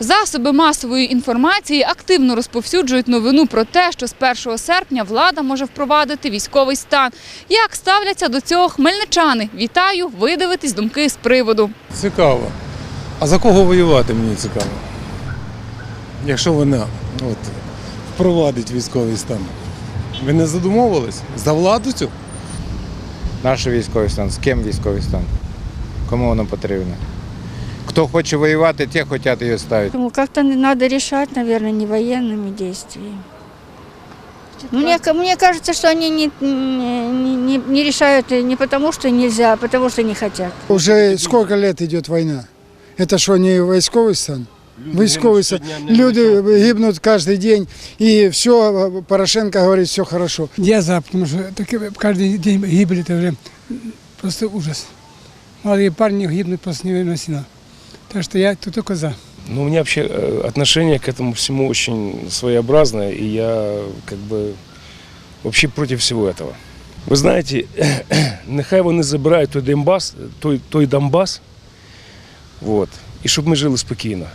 Засоби масової інформації активно розповсюджують новину про те, що з 1 серпня влада може впровадити військовий стан. Як ставляться до цього хмельничани? Вітаю, видивитись думки з приводу. Цікаво. А за кого воювати мені цікаво? Якщо вона от, впровадить військовий стан. Ви не задумовувались? За владу цю? Наш військовий стан, з ким військовий стан? Кому воно потрібно? Хто хоче воювати, ті хочуть її ставити. Ну, как-то надо решать, наверное, не военными действиями. Мне, ка- мне кажется, что они не, не, не- не решают не потому, что нельзя, а потому, что не хотят. Уже сколько лет идет война? Это что, не войсковый стан? Войсковый стан. Люди гибнут каждый день, и все, Порошенко говорит, все хорошо. Я за, потому что так, каждый день гибель это уже просто ужас. Молодые парни гибнут просто невыносимо. Так что я тут только за. Ну, у меня вообще э, отношение к этому всему очень своеобразное, и я как бы вообще против всего этого. Ви знаєте, нехай вони забирають той Донбас, той, той Донбас, вот, і щоб ми жили спокійно.